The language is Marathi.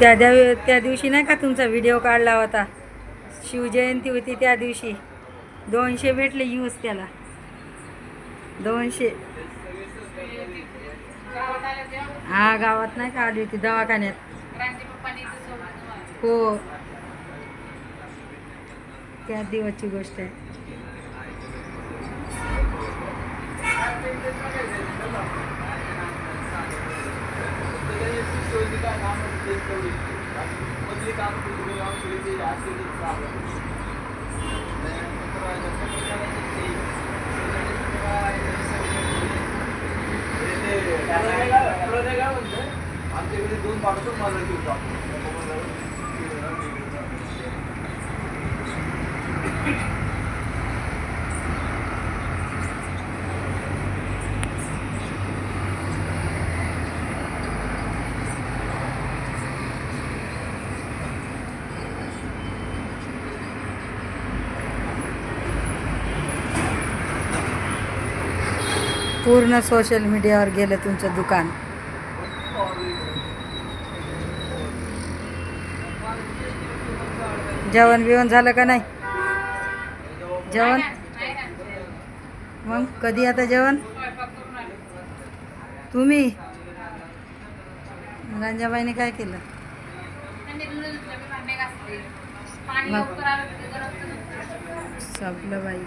त्या द्या त्या दिवशी नाही का तुमचा व्हिडिओ काढला होता? शिवजयंती होती त्या दिवशी. दोनशे भेटले यूज त्याला. दोनशे. हा गावात नाही का आली होती दवाखान्यात? हो. त्या दिवसची गोष्ट आहे. आमच्याकडे दोन पाठवतो मला पूर्ण सोशल मीडियावर गेलं तुमचं दुकान. जेवण बिवण झालं का नाही? जेवण? मग कधी आता जेवण? तुम्ही? रंजाबाईने काय केलं? सगळं बाई.